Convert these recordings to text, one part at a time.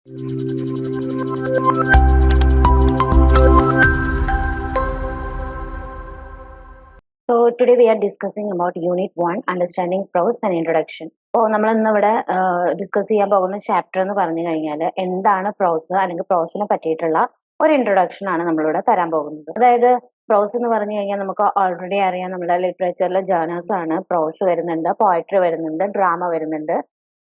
So today we are discussing about Unit 1 Understanding Prose and Introduction. അപ്പോൾ നമ്മൾ ഇന്ന് ഇവിടെ ഡിസ്കസ് ചെയ്യാൻ പോകുന്ന ചാപ്റ്റർ എന്ന് പറഞ്ഞു കഴിഞ്ഞാൽ എന്താണ് പ്രോസ് അല്ലെങ്കിൽ പ്രോസിനെ പറ്റിയിട്ടുള്ള ഒരു ഇൻട്രൊഡക്ഷൻ ആണ് നമ്മളിവിടെ തരാൻ പോകുന്നത്. അതായത് പ്രോസ് എന്ന് പറഞ്ഞു കഴിഞ്ഞാൽ നമുക്ക് ഓൾറെഡി അറിയാം നമ്മുടെ ലിറ്ററേച്ചറിലെ ജേണേഴ്സ് ആണ്. പ്രോസ് വരുന്നുണ്ട് പോയട്രി വരുന്നുണ്ട് ഡ്രാമ വരുന്നുണ്ട്.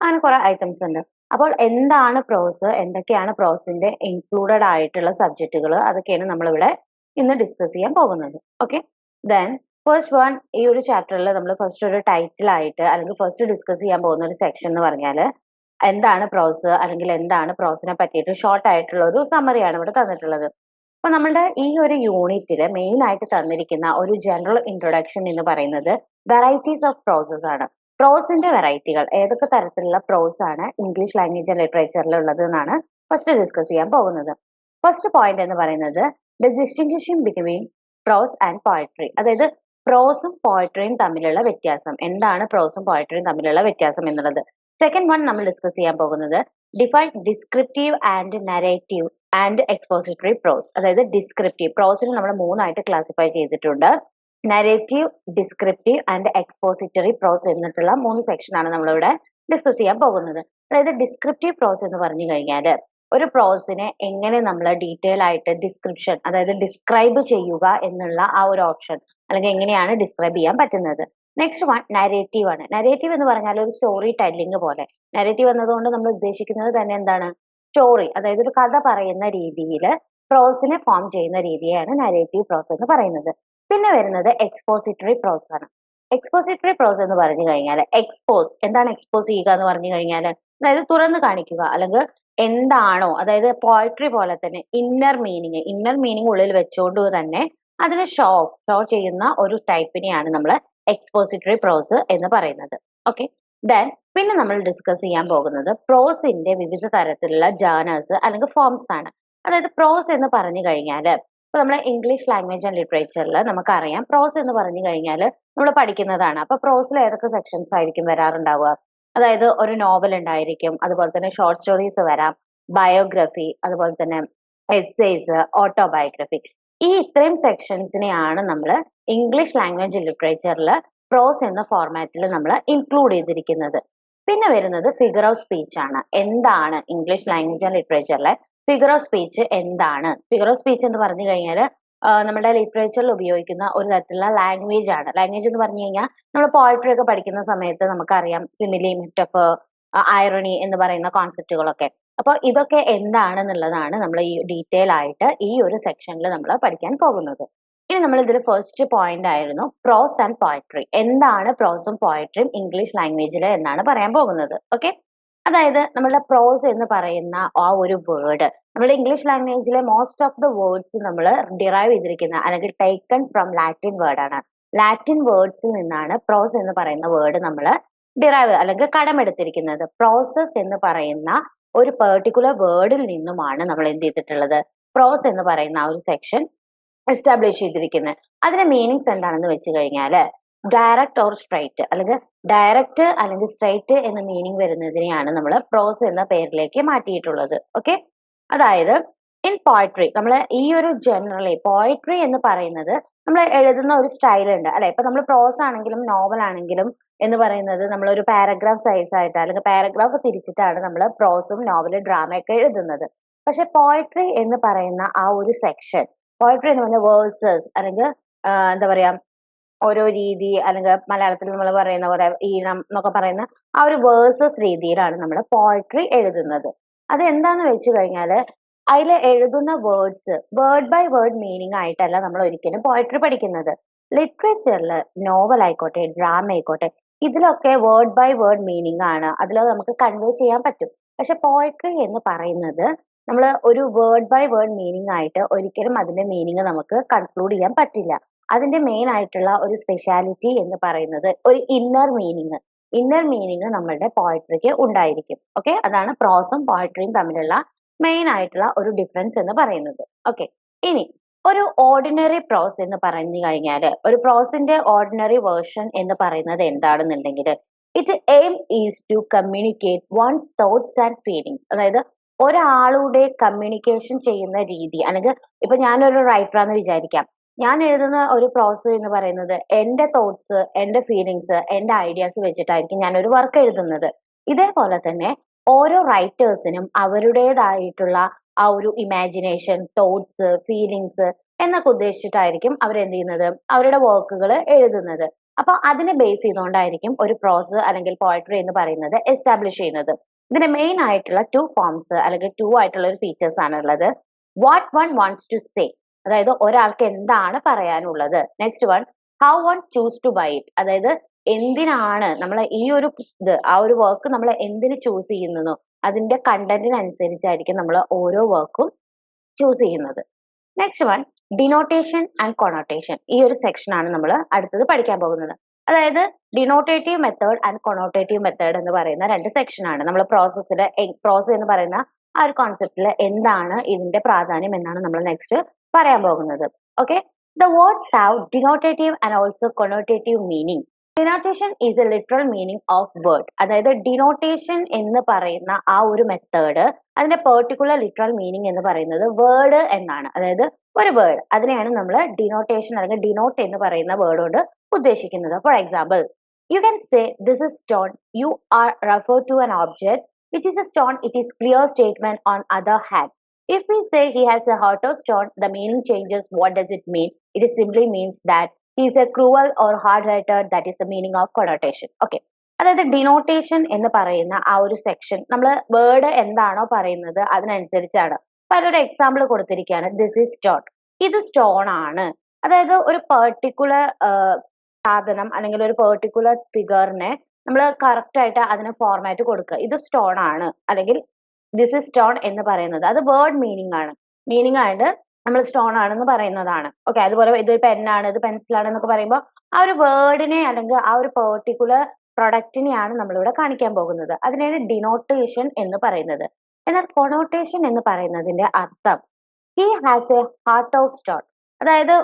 അങ്ങനെ കുറെ ഐറ്റംസ് ഉണ്ട്. അപ്പോൾ എന്താണ് പ്രോസ് എന്തൊക്കെയാണ് പ്രോസിന്റെ ഇൻക്ലൂഡഡ് ആയിട്ടുള്ള സബ്ജക്റ്റുകൾ അതൊക്കെയാണ് നമ്മളിവിടെ ഇന്ന് ഡിസ്കസ് ചെയ്യാൻ പോകുന്നത്. ഓക്കെ ദെൻ ഫസ്റ്റ് വൺ ഈ ഒരു ചാപ്റ്ററിൽ നമ്മൾ ഫസ്റ്റ് ഒരു ടൈറ്റിൽ ആയിട്ട് അല്ലെങ്കിൽ ഫസ്റ്റ് ഡിസ്കസ് ചെയ്യാൻ പോകുന്ന ഒരു സെക്ഷൻ എന്ന് പറഞ്ഞാൽ എന്താണ് പ്രോസ് അല്ലെങ്കിൽ എന്താണ് പ്രോസിനെ പറ്റിയിട്ട് ഷോർട്ട് ആയിട്ടുള്ള ഒരു സമ്മറിയാണ് ഇവിടെ തന്നിട്ടുള്ളത്. അപ്പൊ നമ്മളുടെ ഈ ഒരു യൂണിറ്റിൽ മെയിൻ ആയിട്ട് തന്നിരിക്കുന്ന ഒരു ജനറൽ ഇൻട്രൊഡക്ഷൻ എന്ന് പറയുന്നത് വെറൈറ്റീസ് ഓഫ് പ്രോസസ് ആണ്. പ്രോസിന്റെ വെറൈറ്റികൾ ഏതൊക്കെ തരത്തിലുള്ള പ്രോസ് ആണ് ഇംഗ്ലീഷ് ലാംഗ്വേജ് ആൻഡ് ലിറ്ററേച്ചറിൽ ഉള്ളത് എന്നാണ് ഫസ്റ്റ് ഡിസ്കസ് ചെയ്യാൻ പോകുന്നത്. ഫസ്റ്റ് പോയിന്റ് എന്ന് പറയുന്നത് the distinction between prose and poetry അതായത് പ്രോസും പോയട്രിയും തമ്മിലുള്ള വ്യത്യാസം. എന്താണ് പ്രോസും പോയട്രിയും തമ്മിലുള്ള വ്യത്യാസം എന്നുള്ളത്? സെക്കൻഡ് വൺ നമ്മൾ ഡിസ്കസ് ചെയ്യാൻ പോകുന്നത് define descriptive and narrative and expository prose അതായത് ഡിസ്ക്രിപ്റ്റീവ് പ്രോസിന് നമ്മൾ മൂന്നായിട്ട് ക്ലാസിഫൈ ചെയ്തിട്ടുണ്ട്. Narrative descriptive and expository prose എന്നിട്ടുള്ള മൂന്ന് സെക്ഷൻ ആണ് നമ്മളിവിടെ ഡിസ്കസ് ചെയ്യാൻ പോകുന്നത്. അതായത് ഡിസ്ക്രിപ്റ്റീവ് പ്രോസ് എന്ന് പറഞ്ഞു കഴിഞ്ഞാൽ ഒരു പ്രോസിനെ എങ്ങനെ നമ്മൾ ഡീറ്റെയിൽ ആയിട്ട് ഡിസ്ക്രിപ്ഷൻ അതായത് ഡിസ്ക്രൈബ് ചെയ്യുക എന്നുള്ള ആ ഒരു ഓപ്ഷൻ അല്ലെങ്കിൽ എങ്ങനെയാണ് ഡിസ്ക്രൈബ് ചെയ്യാൻ പറ്റുന്നത്. നെക്സ്റ്റ് വൺ നരേറ്റീവ് ആണ്. നരേറ്റീവ് എന്ന് പറഞ്ഞാൽ ഒരു സ്റ്റോറി ടെല്ലിംഗ് പോലെ. നരേറ്റീവ് എന്നതുകൊണ്ട് നമ്മൾ ഉദ്ദേശിക്കുന്നത് തന്നെ എന്താണ്? സ്റ്റോറി അതായത് ഒരു കഥ പറയുന്ന രീതിയിൽ പ്രോസിനെ ഫോം ചെയ്യുന്ന രീതിയാണ് നരേറ്റീവ് പ്രോസ് എന്ന് പറയുന്നത്. പിന്നെ വരുന്നത് എക്സ്പോസിറ്ററി പ്രോസ് ആണ്. എക്സ്പോസിറ്ററി പ്രോസ് എന്ന് പറഞ്ഞു കഴിഞ്ഞാൽ എക്സ്പോസ് എന്താണ് എക്സ്പോസ് ചെയ്യുക എന്ന് പറഞ്ഞു കഴിഞ്ഞാൽ അതായത് തുറന്നു കാണിക്കുക അല്ലെങ്കിൽ എന്താണോ അതായത് പോയട്രി പോലെ തന്നെ ഇന്നർ മീനിങ് ഇന്നർ മീനിങ് ഉള്ളിൽ വെച്ചുകൊണ്ട് തന്നെ അതിന് ഷോ ഷോ ചെയ്യുന്ന ഒരു ടൈപ്പിനെയാണ് നമ്മൾ എക്സ്പോസിറ്ററി പ്രോസ് എന്ന് പറയുന്നത്. ഓക്കെ ദെൻ പിന്നെ നമ്മൾ ഡിസ്കസ് ചെയ്യാൻ പോകുന്നത് പ്രോസിന്റെ വിവിധ തരത്തിലുള്ള ജേണേഴ്സ് അല്ലെങ്കിൽ ഫോംസ് ആണ്. അതായത് പ്രോസ് എന്ന് പറഞ്ഞു കഴിഞ്ഞാൽ ഇപ്പൊ നമ്മളെ ഇംഗ്ലീഷ് ലാംഗ്വേജ് ആൻഡ് ലിറ്ററേച്ചറിൽ നമുക്കറിയാം. പ്രോസ് എന്ന് പറഞ്ഞു കഴിഞ്ഞാൽ നമ്മൾ പഠിക്കുന്നതാണ്. അപ്പൊ പ്രോസിൽ ഏതൊക്കെ സെക്ഷൻസ് ആയിരിക്കും വരാറുണ്ടാവുക? അതായത് ഒരു നോവൽ ഉണ്ടായിരിക്കും അതുപോലെ തന്നെ ഷോർട്ട് സ്റ്റോറീസ് വരാം ബയോഗ്രഫി അതുപോലെ തന്നെ എസ്സേസ് ഓട്ടോബയോഗ്രഫി ഈ ഇത്രയും സെക്ഷൻസിനെയാണ് നമ്മൾ ഇംഗ്ലീഷ് ലാംഗ്വേജ് ലിറ്ററേച്ചറിൽ പ്രോസ് എന്ന ഫോർമാറ്റിൽ നമ്മൾ ഇൻക്ലൂഡ് ചെയ്തിരിക്കുന്നത്. പിന്നെ വരുന്നത് ഫിഗർ ഓഫ് സ്പീച്ച് ആണ്. എന്താണ് ഇംഗ്ലീഷ് ലാംഗ്വേജ് ആൻഡ് ലിറ്ററേച്ചറിലെ ഫിഗർ ഓഫ് സ്പീച്ച് എന്താണ്? ഫിഗർ ഓഫ് സ്പീച്ച് എന്ന് പറഞ്ഞു കഴിഞ്ഞാൽ നമ്മുടെ ലിറ്ററേച്ചറിൽ ഉപയോഗിക്കുന്ന ഒരു തരത്തിലുള്ള ലാംഗ്വേജ് ആണ്. ലാംഗ്വേജ് എന്ന് പറഞ്ഞു കഴിഞ്ഞാൽ നമ്മൾ പോയട്രി ഒക്കെ പഠിക്കുന്ന സമയത്ത് നമുക്കറിയാം സിമിലി മിറ്റഫ് ഐറണി എന്ന് പറയുന്ന കോൺസെപ്റ്റുകളൊക്കെ അപ്പോൾ ഇതൊക്കെ എന്താണെന്നുള്ളതാണ് നമ്മൾ ഈ ഡീറ്റെയിൽ ആയിട്ട് ഈ ഒരു സെക്ഷനിൽ നമ്മൾ പഠിക്കാൻ പോകുന്നത്. ഇനി നമ്മൾ ഇതിൽ ഫസ്റ്റ് പോയിന്റ് ആയിരുന്നു പ്രോസ് ആൻഡ് പോയട്രി എന്താണ് പ്രോസും പോയട്രിയും ഇംഗ്ലീഷ് ലാംഗ്വേജിൽ എന്നാണ് പറയാൻ പോകുന്നത്. ഓക്കെ അതായത് നമ്മളുടെ പ്രോസ് എന്ന് പറയുന്ന ആ ഒരു വേർഡ് നമ്മൾ ഇംഗ്ലീഷ് ലാംഗ്വേജിലെ മോസ്റ്റ് ഓഫ് ദ വേർഡ്സ് നമ്മൾ ഡിറൈവ് ചെയ്തിരിക്കുന്ന അല്ലെങ്കിൽ ടേക്കൺ ഫ്രം ലാറ്റിൻ വേർഡ് ആണ്. ലാറ്റിൻ വേർഡ്സിൽ നിന്നാണ് പ്രോസ് എന്ന് പറയുന്ന വേർഡ് നമ്മൾ ഡിറൈവ് അല്ലെങ്കിൽ കടമെടുത്തിരിക്കുന്നത് പ്രോസസ് എന്ന് പറയുന്ന ഒരു പെർട്ടിക്കുലർ വേർഡിൽ നിന്നുമാണ് നമ്മൾ എന്ത് ചെയ്തിട്ടുള്ളത്? പ്രോസ് എന്ന് പറയുന്ന ആ ഒരു സെക്ഷൻ എസ്റ്റാബ്ലിഷ് ചെയ്തിരിക്കുന്നത്. അതിന്റെ മീനിങ്സ് എന്താണെന്ന് വെച്ച് കഴിഞ്ഞാൽ ഡയറക്റ്റ് ഓർ സ്ട്രൈറ്റ് അല്ലെങ്കിൽ ഡയറക്റ്റ് അല്ലെങ്കിൽ സ്ട്രൈറ്റ് എന്ന മീനിങ് വരുന്നതിനെയാണ് നമ്മൾ പ്രോസ് എന്ന പേരിലേക്ക് മാറ്റിയിട്ടുള്ളത്. ഓക്കെ അതായത് ഇൻ പോയട്രി നമ്മൾ ഈ ഒരു ജനറലി പോയട്രി എന്ന് പറയുന്നത് നമ്മൾ എഴുതുന്ന ഒരു സ്റ്റൈൽ ഉണ്ട്. അല്ലെ? ഇപ്പൊ നമ്മൾ പ്രോസ് ആണെങ്കിലും നോവൽ ആണെങ്കിലും എന്ന് പറയുന്നത് നമ്മൾ ഒരു പാരഗ്രാഫ് സൈസ് ആയിട്ട് അല്ലെങ്കിൽ പാരഗ്രാഫ് തിരിച്ചിട്ടാണ് നമ്മൾ പ്രോസും നോവലും ഡ്രാമയൊക്കെ എഴുതുന്നത്. പക്ഷെ പോയട്രി എന്ന് പറയുന്ന ആ ഒരു സെക്ഷൻ പോയട്രി എന്ന് പറഞ്ഞ വേഴ്സസ് അല്ലെങ്കിൽ എന്താ പറയാ ഓരോ രീതി അല്ലെങ്കിൽ മലയാളത്തിൽ നമ്മൾ പറയുന്ന പോലെ ഈണം എന്നൊക്കെ പറയുന്ന ആ ഒരു വേഴ്സസ് രീതിയിലാണ് നമ്മൾ പോയട്രി എഴുതുന്നത്. അത് എന്താന്ന് വെച്ച് കഴിഞ്ഞാൽ അതിൽ എഴുതുന്ന words word by word meaning ആയിട്ടല്ല നമ്മൾ ഒരിക്കലും പോയട്രി പഠിക്കുന്നത്. ലിറ്ററേച്ചറിൽ നോവൽ ആയിക്കോട്ടെ ഡ്രാമ ആയിക്കോട്ടെ ഇതിലൊക്കെ വേർഡ് ബൈ വേർഡ് മീനിങ് ആണ്. അതിൽ നമുക്ക് കൺവേ ചെയ്യാൻ പറ്റും. പക്ഷെ പോയട്രി എന്ന് പറയുന്നത് നമ്മൾ ഒരു വേർഡ് ബൈ വേർഡ് മീനിങ് ആയിട്ട് ഒരിക്കലും അതിന്റെ മീനിങ് നമുക്ക് കൺക്ലൂഡ് ചെയ്യാൻ പറ്റില്ല. അതിന്റെ മെയിൻ ആയിട്ടുള്ള ഒരു സ്പെഷ്യാലിറ്റി എന്ന് പറയുന്നത് ഒരു ഇന്നർ മീനിങ് ഇന്നർ മീനിങ് നമ്മളുടെ പോയട്രിക്ക് ഉണ്ടായിരിക്കും. ഓക്കെ അതാണ് പ്രോസും പോയട്രിയും തമ്മിലുള്ള മെയിൻ ആയിട്ടുള്ള ഒരു ഡിഫറൻസ് എന്ന് പറയുന്നത്. ഓക്കെ ഇനി ഒരു ഓർഡിനറി പ്രോസ് എന്ന് പറഞ്ഞു കഴിഞ്ഞാൽ ഒരു പ്രോസിന്റെ ഓർഡിനറി വേർഷൻ എന്ന് പറയുന്നത് എന്താണെന്നുണ്ടെങ്കിൽ it aim is to communicate one's thoughts and feelings അതായത് ഒരാളുടെ കമ്മ്യൂണിക്കേഷൻ ചെയ്യുന്ന രീതി. അല്ലെങ്കിൽ ഇപ്പൊ ഞാനൊരു റൈറ്ററാന്ന് വിചാരിക്കാം. ഞാൻ എഴുതുന്ന ഒരു പ്രോസസ് എന്ന് പറയുന്നത് എന്റെ തോട്ട്സ് എന്റെ ഫീലിങ്സ് എന്റെ ഐഡിയാസ് വെച്ചിട്ടായിരിക്കും ഞാൻ ഒരു വർക്ക് എഴുതുന്നത്. ഇതേപോലെ തന്നെ ഓരോ റൈറ്റേഴ്സിനും അവരുടേതായിട്ടുള്ള ആ ഒരു ഇമാജിനേഷൻ തോട്ട്സ് ഫീലിങ്സ് എന്നൊക്കെ ഉദ്ദേശിച്ചിട്ടായിരിക്കും അവർ എന്ത് ചെയ്യുന്നത്? അവരുടെ വർക്കുകൾ എഴുതുന്നത്. അപ്പൊ അതിനെ ബേസ് ചെയ്തുകൊണ്ടായിരിക്കും ഒരു പ്രോസസ് അല്ലെങ്കിൽ പോയട്രി എന്ന് പറയുന്നത് എസ്റ്റാബ്ലിഷ് ചെയ്യുന്നത്. ഇതിന്റെ മെയിൻ ആയിട്ടുള്ള ടു ഫോംസ് അല്ലെങ്കിൽ ടു ആയിട്ടുള്ള ഒരു ഫീച്ചേഴ്സ് ആണ് ഉള്ളത് what one wants to say അതായത് ഒരാൾക്ക് എന്താണ് പറയാനുള്ളത്? Next one how one choose to by it അതായത് എന്തിനാണ് നമ്മൾ ഈ ഒരു ഇത് ആ ഒരു വർക്ക് നമ്മൾ എന്തിന് ചൂസ് ചെയ്യുന്നതോ? അതിന്റെ കണ്ടന്റിനനുസരിച്ചായിരിക്കും നമ്മൾ ഓരോ വർക്കും ചൂസ് ചെയ്യുന്നത്. Next one denotation and connotation ഈ ഒരു സെക്ഷൻ ആണ് നമ്മൾ അടുത്തത് പഠിക്കാൻ പോകുന്നത്. അതായത് denotative method and connotative method എന്ന് പറയുന്ന രണ്ട് സെക്ഷൻ ആണ്. നമ്മൾ പ്രോസസ്സിലെ പ്രോസസ് എന്ന് പറയുന്ന ആ ഒരു കോൺസെപ്റ്റിൽ എന്താണ് ഇതിന്റെ പ്രാധാന്യം എന്നാണ് നമ്മൾ നെക്സ്റ്റ് പറയാൻ പോകുന്നത്. Okay the words have denotative and also connotative meaning denotation is a literal meaning of word അതായത് ഡിനോട്ടേഷൻ എന്ന് പറയുന്ന ആ ഒരു മെത്തേഡ് അതിന്റെ പെർട്ടിക്കുലർ ലിറ്ററൽ മീനിങ് എന്ന് പറയുന്നത് വേർഡ് എന്നാണ്. അതായത് ഒരു വേർഡ് അതിനെയാണ് നമ്മൾ ഡിനോട്ടേഷൻ അല്ലെങ്കിൽ ഡിനോട്ട് എന്ന് പറയുന്ന വേർഡ് കൊണ്ട് ഉദ്ദേശിക്കുന്നത്. For example you can say this is stone you are refer to an object which is a stone it is clear statement on other hand. If we say he has a heart of stone, the meaning changes. What does it mean? It simply means that he is a cruel or hard-hearted. That is the meaning of connotation. Okay. അതായത് denotation എന്ന് പറയുന്ന ആ ഒരു section നമ്മൾ word എന്താണോ പറയുന്നത് അതിനനുസരിച്ചാണ് അപ്പൊ അതിലൊരു എക്സാമ്പിൾ കൊടുത്തിരിക്കുകയാണ് ദിസ് ഈസ് സ്റ്റോൺ ഇത് സ്റ്റോൺ ആണ് അതായത് ഒരു പെർട്ടിക്കുലർ സാധനം അല്ലെങ്കിൽ ഒരു പെർട്ടിക്കുലർ ഫിഗറിനെ നമ്മൾ കറക്റ്റ് ആയിട്ട് അതിന് ഫോർമാറ്റ് കൊടുക്കുക. ഇത് സ്റ്റോൺ ആണ്. അല്ലെങ്കിൽ ദിസ് ഇസ് സ്റ്റോൺ എന്ന് പറയുന്നത്. അത് വേർഡ് മീനിങ് ആണ്. മീനിങ് ആയിട്ട് നമ്മൾ സ്റ്റോൺ ആണെന്ന് പറയുന്നതാണ്. ഓക്കെ അതുപോലെ ഇത് പെന്നാണ് ഇത് പെൻസിലാണ് എന്നൊക്കെ പറയുമ്പോൾ ആ ഒരു വേർഡിനെ അല്ലെങ്കിൽ ആ ഒരു പെർട്ടിക്കുലർ പ്രൊഡക്റ്റിനെയാണ് നമ്മളിവിടെ കാണിക്കാൻ പോകുന്നത്. അതിനാണ് ഡിനോട്ടേഷൻ എന്ന് പറയുന്നത്. എന്നാൽ കൊണോട്ടേഷൻ എന്ന് പറയുന്നതിന്റെ അർത്ഥം he has a heart of stone അതായത്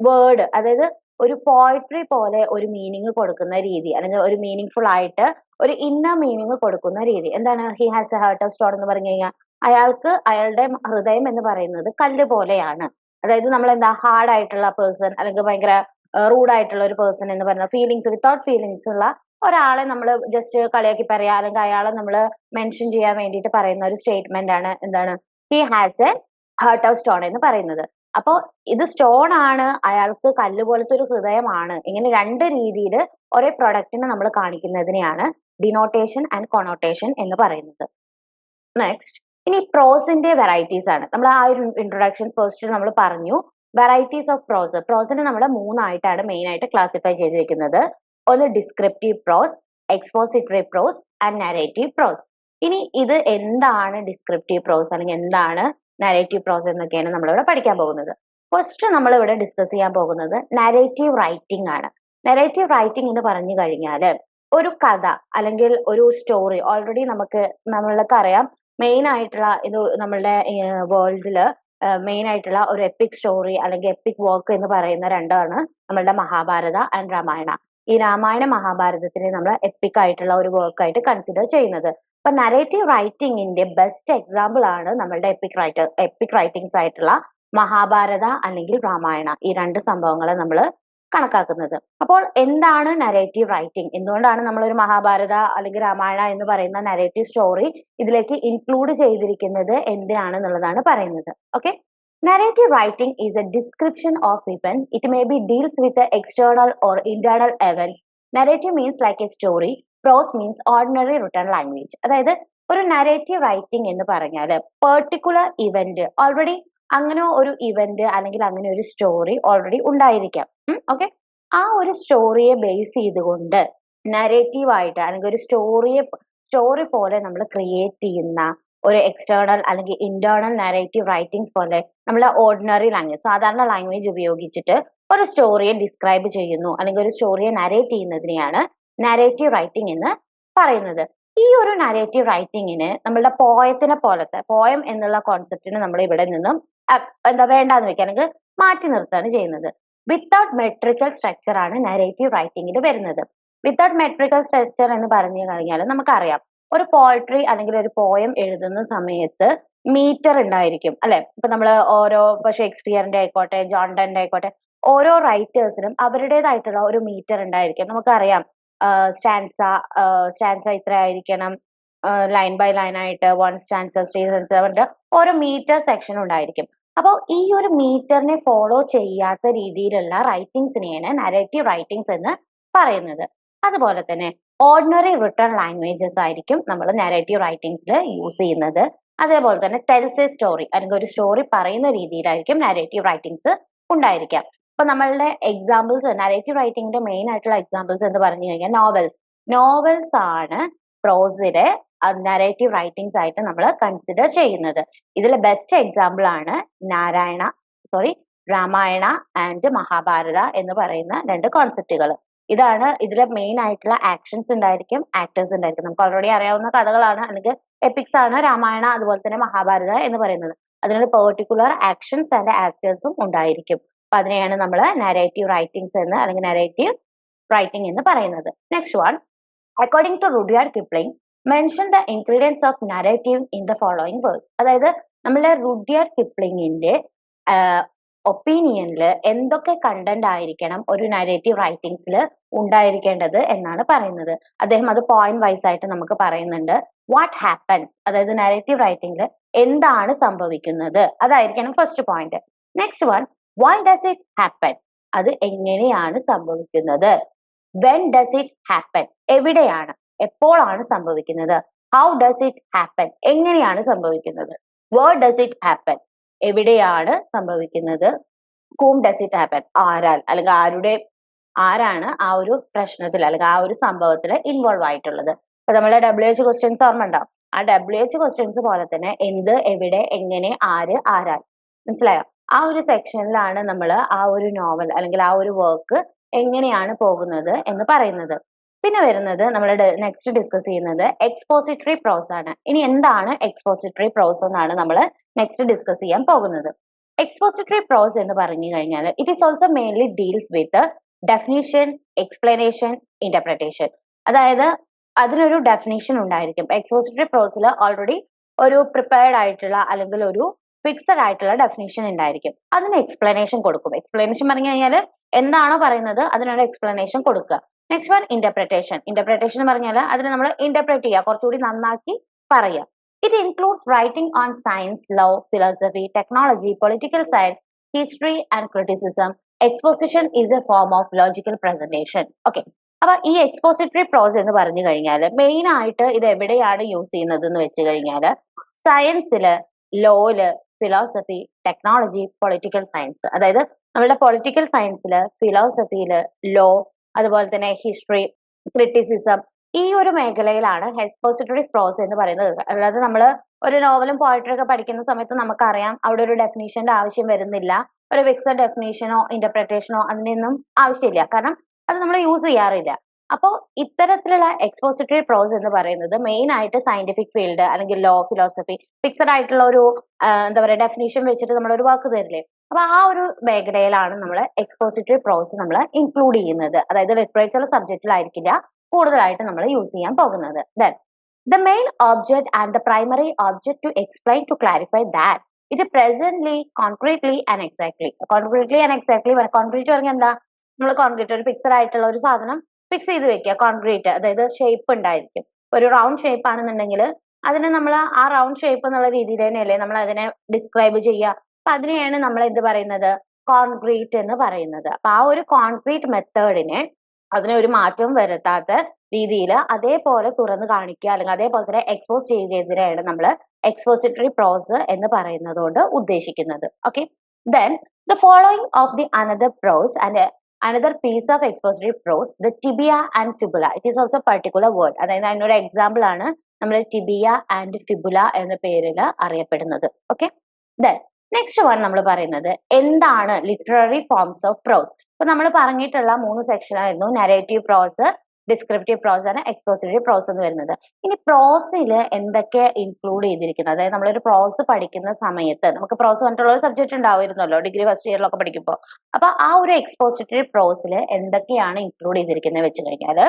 വേർഡ് അതായത് ഒരു പോയട്രി പോലെ ഒരു മീനിങ് കൊടുക്കുന്ന രീതി അല്ലെങ്കിൽ ഒരു മീനിങ് ഫുൾ ആയിട്ട് ഒരു ഇന്നർ മീനിങ് കൊടുക്കുന്ന രീതി. എന്താണ്? He has a heart of stone എന്ന് പറഞ്ഞു കഴിഞ്ഞാൽ അയാൾക്ക് അയാളുടെ ഹൃദയം എന്ന് പറയുന്നത് കല്ല് പോലെയാണ്. അതായത് നമ്മൾ എന്താ ഹാർഡ് ആയിട്ടുള്ള പേഴ്സൺ അല്ലെങ്കിൽ ഭയങ്കര റൂഡ് ആയിട്ടുള്ള ഒരു പേഴ്സൺ എന്ന് പറയുന്ന ഫീലിങ്സ് വിത്തൗട്ട് ഫീലിങ്സ് ഉള്ള ഒരാളെ നമ്മൾ ജസ്റ്റ് കളിയാക്കി പറയാ അല്ലെങ്കിൽ അയാളെ നമ്മൾ മെൻഷൻ ചെയ്യാൻ വേണ്ടിയിട്ട് പറയുന്ന ഒരു സ്റ്റേറ്റ്മെന്റ് ആണ് എന്താണ്? He has a heart of stone എന്ന് പറയുന്നത്. അപ്പോൾ ഇത് സ്റ്റോൺ ആണ് അയാൾക്ക് കല്ല് പോലത്തെ ഒരു ഹൃദയമാണ്. ഇങ്ങനെ രണ്ട് രീതിയിൽ ഒരേ പ്രൊഡക്റ്റിനെ നമ്മൾ കാണിക്കുന്നതിനെയാണ് ഡിനോട്ടേഷൻ ആൻഡ് കൊണോട്ടേഷൻ എന്ന് പറയുന്നത്. നെക്സ്റ്റ് ഇനി പ്രോസിന്റെ വെറൈറ്റീസ് ആണ്. നമ്മൾ ആ ഒരു ഇൻട്രൊഡക്ഷൻ ഫസ്റ്റ് നമ്മൾ പറഞ്ഞു വെറൈറ്റീസ് ഓഫ് പ്രോസ് പ്രോസിനെ നമ്മൾ മൂന്നായിട്ടാണ് മെയിൻ ആയിട്ട് ക്ലാസിഫൈ ചെയ്തിരിക്കുന്നത്. ഒന്ന് descriptive prose expository prose and narrative prose ഇനി ഇത് എന്താണ് ഡിസ്ക്രിപ്റ്റീവ് പ്രോസ് അല്ലെങ്കിൽ എന്താണ് നരേറ്റീവ് പ്രോസസ് എന്നൊക്കെയാണ് നമ്മളിവിടെ പഠിക്കാൻ പോകുന്നത്. ഫസ്റ്റ് നമ്മളിവിടെ ഡിസ്കസ് ചെയ്യാൻ പോകുന്നത് നാരേറ്റീവ് റൈറ്റിംഗ് ആണ്. നാരേറ്റീവ് റൈറ്റിംഗ് എന്ന് പറഞ്ഞു കഴിഞ്ഞാൽ ഒരു കഥ അല്ലെങ്കിൽ ഒരു സ്റ്റോറി ഓൾറെഡി നമുക്ക് നമ്മൾക്ക് അറിയാം. മെയിൻ ആയിട്ടുള്ള ഇത് നമ്മളുടെ വേൾഡിൽ മെയിൻ ആയിട്ടുള്ള ഒരു എപ്പിക് സ്റ്റോറി അല്ലെങ്കിൽ എപ്പിക് വർക്ക് എന്ന് പറയുന്ന രണ്ടാണ് നമ്മളുടെ മഹാഭാരത ആൻഡ് രാമായണ. ഈ രാമായണ മഹാഭാരതത്തിനെ നമ്മൾ എപ്പിക് ആയിട്ടുള്ള ഒരു വർക്ക് ആയിട്ട് കൺസിഡർ ചെയ്യുന്നത്. അപ്പൊ നരേറ്റീവ് റൈറ്റിംഗിന്റെ ബെസ്റ്റ് എക്സാമ്പിൾ ആണ് നമ്മളുടെ എപ്പിക് റൈറ്റർ എപ്പിക് റൈറ്റിംഗ്സ് ആയിട്ടുള്ള മഹാഭാരത അല്ലെങ്കിൽ രാമായണ ഈ രണ്ട് സംഭവങ്ങളെ നമ്മൾ കണക്കാക്കുന്നത്. അപ്പോൾ എന്താണ് നരേറ്റീവ് റൈറ്റിംഗ് എന്തുകൊണ്ടാണ് നമ്മൾ ഒരു മഹാഭാരത അല്ലെങ്കിൽ രാമായണ എന്ന് പറയുന്ന നരേറ്റീവ് സ്റ്റോറി ഇതിലേക്ക് ഇൻക്ലൂഡ് ചെയ്തിരിക്കുന്നത് എന്തിനാണെന്നുള്ളതാണ് പറയുന്നത്. Okay narrative writing is a description of event it may be deals with external or internal events narrative means like a story prose means ordinary written language അതായത് ഒരു നരേറ്റീവ് റൈറ്റിംഗ് എന്ന് പറഞ്ഞാൽ particular event already അങ്ങനെ ഒരു event അല്ലെങ്കിൽ അങ്ങനെ ഒരു story already ഉണ്ടായിരിക്കാം. ഓക്കെ ആ ഒരു സ്റ്റോറിയെ ബേസ് ചെയ്തുകൊണ്ട് നരേറ്റീവ് ആയിട്ട് അല്ലെങ്കിൽ ഒരു സ്റ്റോറിയെ സ്റ്റോറി പോലെ നമ്മൾ ക്രിയേറ്റ് ചെയ്യുന്ന ഒരു എക്സ്റ്റേണൽ അല്ലെങ്കിൽ ഇന്റേണൽ നരേറ്റീവ് റൈറ്റിംഗ്സ് പോലെ നമ്മൾ ഓർഡിനറി ലാംഗ്വേജ് സാധാരണ ലാംഗ്വേജ് ഉപയോഗിച്ചിട്ട് ഒരു സ്റ്റോറിയെ ഡിസ്ക്രൈബ് ചെയ്യുന്നു അല്ലെങ്കിൽ ഒരു സ്റ്റോറിയെ നരേറ്റ് ചെയ്യുന്നതിനെയാണ് നരേറ്റീവ് റൈറ്റിംഗ് എന്ന് പറയുന്നത്. ഈ ഒരു നരേറ്റീവ് റൈറ്റിങ്ങിന് നമ്മളുടെ പോയത്തിനെ പോലത്തെ പോയം എന്നുള്ള കോൺസെപ്റ്റിന് നമ്മൾ ഇവിടെ നിന്നും എന്താ വേണ്ടാന്ന് വെക്കാനെങ്കിൽ മാറ്റി നിർത്തുകയാണ് ചെയ്യുന്നത്. വിത്തൗട്ട് മെട്രിക്കൽ സ്ട്രക്ചർ ആണ് നരേറ്റീവ് റൈറ്റിംഗിൽ വരുന്നത്. വിത്തൗട്ട് മെട്രിക്കൽ സ്ട്രക്ചർ എന്ന് പറഞ്ഞു കഴിഞ്ഞാൽ നമുക്കറിയാം ഒരു പോയട്രി അല്ലെങ്കിൽ ഒരു പോയം എഴുതുന്ന സമയത്ത് മീറ്റർ ഉണ്ടായിരിക്കും അല്ലെ? ഇപ്പൊ നമ്മൾ ഓരോ ഇപ്പൊ ഷേക്സ്പിയറിന്റെ ആയിക്കോട്ടെ ജോൺ ഡന്റെ ആയിക്കോട്ടെ ഓരോ റൈറ്റേഴ്സിനും അവരുടേതായിട്ടുള്ള ഒരു മീറ്റർ ഉണ്ടായിരിക്കും. നമുക്കറിയാം സ്റ്റാൻസ സ്റ്റാൻസ ഇത്ര ആയിരിക്കണം ലൈൻ ബൈ ലൈൻ ആയിട്ട് വൺ സ്റ്റാൻസ ത്രീ സ്റ്റാൻസ പറഞ്ഞിട്ട് ഓരോ മീറ്റർ സെക്ഷൻ ഉണ്ടായിരിക്കും. അപ്പോൾ ഈ ഒരു മീറ്ററിനെ ഫോളോ ചെയ്യാത്ത രീതിയിലുള്ള റൈറ്റിംഗ്സിനെയാണ് നരേറ്റീവ് റൈറ്റിങ്സ് എന്ന് പറയുന്നത്. അതുപോലെ തന്നെ ഓർഡിനറി റിട്ടേൺ ലാംഗ്വേജസ് ആയിരിക്കും നമ്മൾ നരേറ്റീവ് റൈറ്റിംഗ്സിൽ യൂസ് ചെയ്യുന്നത്. അതേപോലെ തന്നെ ടെൽസ് എ സ്റ്റോറി അല്ലെങ്കിൽ ഒരു സ്റ്റോറി പറയുന്ന രീതിയിലായിരിക്കും നരേറ്റീവ് റൈറ്റിംഗ്സ് ഉണ്ടായിരിക്കാം. ഇപ്പൊ നമ്മളുടെ എക്സാമ്പിൾസ് നരേറ്റീവ് റൈറ്റിംഗിന്റെ മെയിൻ ആയിട്ടുള്ള എക്സാമ്പിൾസ് എന്ന് പറഞ്ഞു കഴിഞ്ഞാൽ നോവൽസ് നോവൽസ് ആണ് പ്രോസിലെ നരേറ്റീവ് റൈറ്റിംഗ്സ് ആയിട്ട് നമ്മൾ കൺസിഡർ ചെയ്യുന്നത്. ഇതിലെ ബെസ്റ്റ് എക്സാമ്പിൾ ആണ് നാരായണ സോറി രാമായണ ആൻഡ് മഹാഭാരത എന്ന് പറയുന്ന രണ്ട് കോൺസെപ്റ്റുകൾ ഇതാണ് ഇതിലെ മെയിൻ ആയിട്ടുള്ള ആക്ഷൻസ് ഉണ്ടായിരിക്കും ആക്ടേഴ്സ് ഉണ്ടായിരിക്കും. നമുക്ക് ഓൾറെഡി അറിയാവുന്ന കഥകളാണ് അല്ലെങ്കിൽ എപ്പിക്സ് ആണ് രാമായണ അതുപോലെ തന്നെ മഹാഭാരത എന്ന് പറയുന്നത്. അതിനൊരു പെർട്ടിക്കുലർ ആക്ഷൻസ് ആൻഡ് ആക്ടേഴ്സും ഉണ്ടായിരിക്കും. അപ്പൊ അതിനെയാണ് നമ്മൾ നരേറ്റീവ് റൈറ്റിംഗ്സ് എന്ന് അല്ലെങ്കിൽ നരേറ്റീവ് റൈറ്റിംഗ് എന്ന് പറയുന്നത്. Next one according to Rudyard Kipling mention the ingredients of narrative in the following words അതായത് നമ്മളെ റുഡിയാർഡ് കിപ്ലിംഗിന്റെ ഒപ്പീനിയനിൽ എന്തൊക്കെ കണ്ടന്റ് ആയിരിക്കണം ഒരു നരേറ്റീവ് റൈറ്റിംഗ്സിൽ ഉണ്ടായിരിക്കേണ്ടത് എന്നാണ് പറയുന്നത്. അദ്ദേഹം അത് പോയിന്റ് വൈസ് ആയിട്ട് നമുക്ക് പറയുന്നുണ്ട്. വാട്ട് ഹാപ്പൻ അതായത് നരേറ്റീവ് റൈറ്റിംഗിൽ എന്താണ് സംഭവിക്കുന്നത്? അതായിരിക്കണം first point next one why does it happen അത് എങ്ങനെയാണ് സംഭവിക്കുന്നത്? വെൻ ഡസ് ഇറ്റ് ഹാപ്പൻ എവിടെയാണ്? എപ്പോഴാണ് സംഭവിക്കുന്നത്? ഹൗ ഡസ് ഇറ്റ് ഹാപ്പൻ എങ്ങനെയാണ് സംഭവിക്കുന്നത്? വേർ ഡസ് ഇറ്റ് ഹാപ്പൻ എവിടെയാണ് സംഭവിക്കുന്നത്? ഹൂം ഡസ് ഇറ്റ് ഹാപ്പൻ ആരാൽ? അല്ലെങ്കിൽ ആരുടെ ആരാണ് ആ ഒരു പ്രശ്നത്തിൽ അല്ലെങ്കിൽ ആ ഒരു സംഭവത്തിൽ ഇൻവോൾവ് ആയിട്ടുള്ളത്? അപ്പൊ നമ്മളെ ഡബ്ല്യു എച്ച് ക്വസ്റ്റ്യൻസ് ഓർമ്മ ഉണ്ടാവും ആ ഡബ്ല്യു എച്ച് ക്വസ്റ്റ്യൻസ് പോലെ തന്നെ എന്ത് എവിടെ എങ്ങനെ ആര് ആരാൽ? മനസ്സിലായോ? ആ ഒരു സെക്ഷനിലാണ് നമ്മൾ ആ ഒരു നോവൽ അല്ലെങ്കിൽ ആ ഒരു വർക്ക് എങ്ങനെയാണ് പോകുന്നത് എന്ന് പറയുന്നത്. പിന്നെ വരുന്നത് നമ്മൾ നെക്സ്റ്റ് ഡിസ്കസ് ചെയ്യുന്നത് എക്സ്പോസിറ്ററി പ്രോസ് ആണ്. ഇനി എന്താണ് എക്സ്പോസിറ്ററി പ്രോസ് എന്നാണ് നമ്മൾ നെക്സ്റ്റ് ഡിസ്കസ് ചെയ്യാൻ പോകുന്നത്. എക്സ്പോസിറ്ററി പ്രോസ് എന്ന് പറഞ്ഞു കഴിഞ്ഞാൽ it is also mainly deals with definition explanation interpretation അതായത് അതിനൊരു ഡെഫിനേഷൻ ഉണ്ടായിരിക്കും. എക്സ്പോസിറ്ററി പ്രോസിൽ ഓൾറെഡി ഒരു പ്രിപ്പയർഡ് ആയിട്ടുള്ള അല്ലെങ്കിൽ ഒരു ഫിക്സഡ് ആയിട്ടുള്ള ഡെഫിനേഷൻ ഉണ്ടായിരിക്കും. അതിന് എക്സ്പ്ലനേഷൻ കൊടുക്കും. എക്സ്പ്ലനേഷൻ പറഞ്ഞു കഴിഞ്ഞാൽ എന്താണോ പറയുന്നത് അതിനൊരു എക്സ്പ്ലനേഷൻ കൊടുക്കുക. നെക്സ്റ്റ് വൺ ഇന്റർപ്രിട്ടേഷൻ ഇന്റർപ്രിട്ടേഷൻ എന്ന് പറഞ്ഞാൽ അതിനെ നമ്മൾ ഇന്റർപ്രറ്റ് ചെയ്യുക. കുറച്ചുകൂടി നന്നാക്കി പറയുക. It includes writing on science law philosophy technology political science history and criticism exposition is a form of logical presentation okay അപ്പൊ ഈ എക്സ്പോസിറ്ററി പ്രോസ് എന്ന് പറഞ്ഞു കഴിഞ്ഞാൽ മെയിൻ ആയിട്ട് ഇത് എവിടെയാണ് യൂസ് ചെയ്യുന്നത് എന്ന് വെച്ച് കഴിഞ്ഞാൽ സയൻസിൽ ലോയിൽ ഫിലോസഫി ടെക്നോളജി പൊളിറ്റിക്കൽ സയൻസ് അതായത് നമ്മളുടെ പൊളിറ്റിക്കൽ സയൻസിൽ ഫിലോസഫിയിൽ ലോ അതുപോലെ തന്നെ ഹിസ്റ്ററി ക്രിറ്റിസിസം ഈ ഒരു മേഖലയിലാണ് ഹെസ്പോസിറ്ററി ഫ്രോസ് എന്ന് പറയുന്നത്. അതായത് നമ്മൾ ഒരു നോവലും പോയിട്ടറി ഒക്കെ പഠിക്കുന്ന സമയത്ത് നമുക്കറിയാം അവിടെ ഒരു ഡെഫിനീഷന്റെ ആവശ്യം വരുന്നില്ല. ഒരു ഫിക്സഡ് ഡെഫിനേഷനോ ഇന്റർപ്രിട്ടേഷനോ അതിനൊന്നും ആവശ്യമില്ല. കാരണം അത് നമ്മൾ യൂസ് ചെയ്യാറില്ല. അപ്പോൾ ഇത്തരത്തിലുള്ള എക്സ്പോസിറ്ററി പ്രോസ് എന്ന് പറയുന്നത് മെയിൻ ആയിട്ട് സയന്റിഫിക് ഫീൽഡ് അല്ലെങ്കിൽ ലോ ഫിലോസഫി ഫിക്സഡ് ആയിട്ടുള്ള ഒരു എന്താ പറയുക ഡെഫിനേഷൻ വെച്ചിട്ട് നമ്മൾ ഒരു വാക്ക് തരില്ലേ? അപ്പൊ ആ ഒരു മേഖലയിലാണ് നമ്മൾ എക്സ്പോസിറ്ററി പ്രോസ് നമ്മൾ ഇൻക്ലൂഡ് ചെയ്യുന്നത്. അതായത് ലിറ്ററേച്ചർ സബ്ജക്റ്റിലായിരിക്കില്ല കൂടുതലായിട്ട് നമ്മൾ യൂസ് ചെയ്യാൻ പോകുന്നത്. Then the main object and the primary object to explain to clarify that it presently concretely and exactly concretely and exactly concrete പറഞ്ഞാൽ എന്താ? നമ്മൾ കോൺക്രീറ്റ് ഒരു ഫിക്സഡ് ആയിട്ടുള്ള ഒരു സാധനം ഫിക്സ് ചെയ്ത് വെക്കുക കോൺക്രീറ്റ് അതായത് ഷേപ്പ് ഉണ്ടായിരിക്കും. ഒരു റൗണ്ട് ഷേപ്പ് ആണെന്നുണ്ടെങ്കിൽ അതിനെ നമ്മൾ ആ റൗണ്ട് ഷേപ്പ് എന്നുള്ള രീതിയിൽ തന്നെയല്ലേ നമ്മൾ അതിനെ ഡിസ്ക്രൈബ് ചെയ്യുക. അപ്പൊ അതിനെയാണ് നമ്മൾ എന്ത് പറയുന്നത്? കോൺക്രീറ്റ് എന്ന് പറയുന്നത്. അപ്പൊ ആ ഒരു കോൺക്രീറ്റ് മെത്തേഡിനെ അതിനെ ഒരു മാറ്റവും വരുത്താത്ത രീതിയിൽ അതേപോലെ തുറന്ന് കാണിക്കുക അല്ലെങ്കിൽ അതേപോലെ തന്നെ എക്സ്പോസ് ചെയ്യുന്നതിനെയാണ് നമ്മൾ എക്സ്പോസിറ്ററി പ്രോസ് എന്ന് പറയുന്നത് കൊണ്ട് ഉദ്ദേശിക്കുന്നത്. Okay then the following of the another prose and another piece of expository prose the tibia and fibula it is also particular word അതായത് അതിനൊരു എക്സാമ്പിൾ ആണ് നമ്മൾ ടിബിയ ആൻഡ് ഫിബുല എന്ന പേരിൽ അറിയപ്പെടുന്നത്. ഓക്കെ ദെൻ നെക്സ്റ്റ് വൺ നമ്മൾ പറയുന്നത് എന്താണ് ലിറ്റററി ഫോംസ് ഓഫ് പ്രോസ് ഇപ്പൊ നമ്മൾ പറഞ്ഞിട്ടുള്ള മൂന്ന് സെക്ഷൻ ആയിരുന്നു നരേറ്റീവ് പ്രോസ് ഡിസ്ക്രിപ്റ്റീവ് പ്രോസ് ആണ് എക്സ്പോസിറ്റീവ് പ്രോസ് എന്ന് വരുന്നത്. ഇനി പ്രോസിൽ എന്തൊക്കെ ഇൻക്ലൂഡ് ചെയ്തിരിക്കുന്നത്? അതായത് നമ്മളൊരു പ്രോസ് പഠിക്കുന്ന സമയത്ത് നമുക്ക് പ്രോസ് പറഞ്ഞിട്ടുള്ള ഒരു സബ്ജക്ട് ഉണ്ടാവുമായിരുന്നല്ലോ ഡിഗ്രി ഫസ്റ്റ് ഇയറിലൊക്കെ പഠിക്കുമ്പോൾ അപ്പൊ ആ ഒരു എക്സ്പോസിറ്റീവ് പ്രോസിൽ എന്തൊക്കെയാണ് ഇൻക്ലൂഡ് ചെയ്തിരിക്കുന്നത് വെച്ച് കഴിഞ്ഞാൽ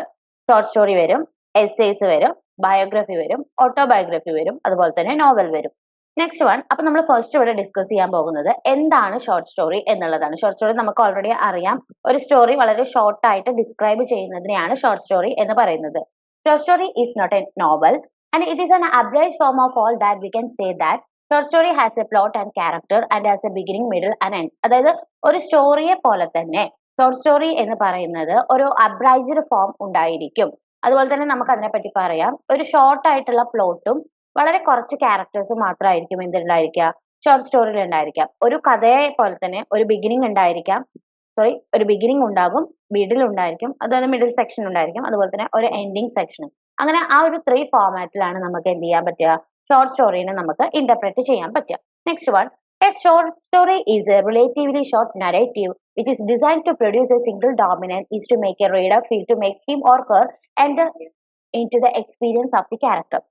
ഷോർട്ട് സ്റ്റോറി വരും എസ്സേസ് വരും ബയോഗ്രഫി വരും ഓട്ടോബയോഗ്രഫി വരും അതുപോലെ തന്നെ നോവൽ വരും. നെക്സ്റ്റ് വൺ അപ്പൊ നമ്മൾ ഫസ്റ്റ് ഇവിടെ ഡിസ്കസ് ചെയ്യാൻ പോകുന്നത് എന്താണ് ഷോർട്ട് സ്റ്റോറി എന്നുള്ളതാണ്. ഷോർട്ട് സ്റ്റോറി നമുക്ക് ഓൾറെഡി അറിയാം. ഒരു സ്റ്റോറി വളരെ ഷോർട്ട് ആയിട്ട് ഡിസ്ക്രൈബ് ചെയ്യുന്നതിനെയാണ് ഷോർട്ട് സ്റ്റോറി എന്ന് പറയുന്നത്. Short story is not a novel and it is an abridge form of all that we can say that short story has a plot and character and has a beginning middle and end അതായത് ഒരു സ്റ്റോറിയെ പോലെ തന്നെ short story എന്ന് പറയുന്നത് ഒരു അബ്രൈസ്ഡ് form ഉണ്ടായിരിക്കും. അതുപോലെ തന്നെ നമുക്ക് അതിനെപ്പറ്റി പറയാം. ഒരു ഷോർട്ട് ആയിട്ടുള്ള പ്ലോട്ടും വളരെ കുറച്ച് ക്യാരക്ടേഴ്സ് മാത്രമായിരിക്കും എന്തുണ്ടായിരിക്കുക ഷോർട്ട് സ്റ്റോറിയിൽ ഉണ്ടായിരിക്കാം ഒരു കഥയെ പോലെ തന്നെ ഒരു ബിഗിനിങ് ഉണ്ടായിരിക്കാം സോറി ഒരു ബിഗിനിങ് ഉണ്ടാകും മിഡിൽ ഉണ്ടായിരിക്കും അതുപോലെ മിഡിൽ സെക്ഷൻ ഉണ്ടായിരിക്കും അതുപോലെ തന്നെ ഒരു എൻഡിങ് സെക്ഷനും അങ്ങനെ ആ ഒരു ത്രീ ഫോർമാറ്റിലാണ് നമുക്ക് എന്ത് ചെയ്യാൻ പറ്റുക? ഷോർട്ട് സ്റ്റോറീനെ നമുക്ക് ഇന്റർപ്രറ്റ് ചെയ്യാൻ പറ്റുക. Next one a short story is a relatively short narrative which is design to produce a single dominant is to make a reader feel to make him or her enter in to the experience of the character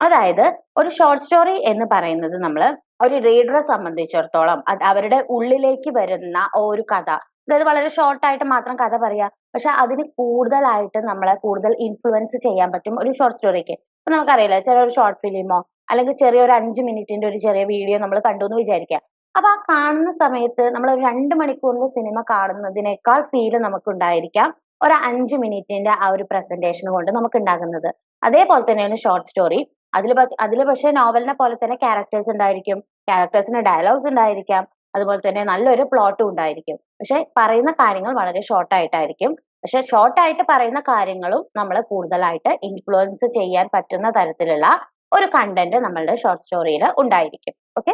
അതായത് ഒരു short story എന്ന് പറയുന്നത് നമ്മൾ ഒരു റീഡറെ സംബന്ധിച്ചിടത്തോളം അവരുടെ ഉള്ളിലേക്ക് വരുന്ന ഒരു കഥ. അതായത് വളരെ ഷോർട്ടായിട്ട് മാത്രം കഥ പറയാം. പക്ഷെ അതിന് കൂടുതലായിട്ട് നമ്മളെ കൂടുതൽ ഇൻഫ്ലുവൻസ് ചെയ്യാൻ പറ്റും ഒരു ഷോർട്ട് സ്റ്റോറിക്ക് ഇപ്പൊ നമുക്കറിയില്ല ചില ഒരു ഷോർട്ട് ഫിലിമോ അല്ലെങ്കിൽ ചെറിയ ഒരു അഞ്ച് മിനിറ്റിന്റെ ഒരു ചെറിയ വീഡിയോ നമ്മൾ കണ്ടു എന്ന് വിചാരിക്കുക അപ്പൊ ആ കാണുന്ന സമയത്ത് നമ്മൾ ഒരു രണ്ട് മണിക്കൂറിന്റെ സിനിമ കാണുന്നതിനേക്കാൾ ഫീൽ നമുക്ക് ഉണ്ടായിരിക്കാം ഒരു അഞ്ച് മിനിറ്റിന്റെ ആ ഒരു പ്രസന്റേഷൻ കൊണ്ട് നമുക്ക് ഉണ്ടാകുന്നത് അതേപോലെ തന്നെയാണ് ഷോർട്ട് സ്റ്റോറി അതിൽ അതിൽ പക്ഷേ നോവലിനെ പോലെ തന്നെ ക്യാരക്ടേഴ്സ് ഉണ്ടായിരിക്കും. ക്യാരക്ടേഴ്സിന് ഡയലോഗ്സ് ഉണ്ടായിരിക്കാം. അതുപോലെ തന്നെ നല്ലൊരു പ്ലോട്ടും ഉണ്ടായിരിക്കും. പക്ഷെ പറയുന്ന കാര്യങ്ങൾ വളരെ ഷോർട്ടായിട്ടായിരിക്കും പക്ഷെ ഷോർട്ടായിട്ട് പറയുന്ന കാര്യങ്ങളും നമ്മളെ കൂടുതലായിട്ട് ഇൻഫ്ലുവൻസ് ചെയ്യാൻ പറ്റുന്ന തരത്തിലുള്ള ഒരു കണ്ടന്റ് നമ്മളുടെ ഷോർട്ട് സ്റ്റോറിയിൽ ഉണ്ടായിരിക്കും. ഓക്കെ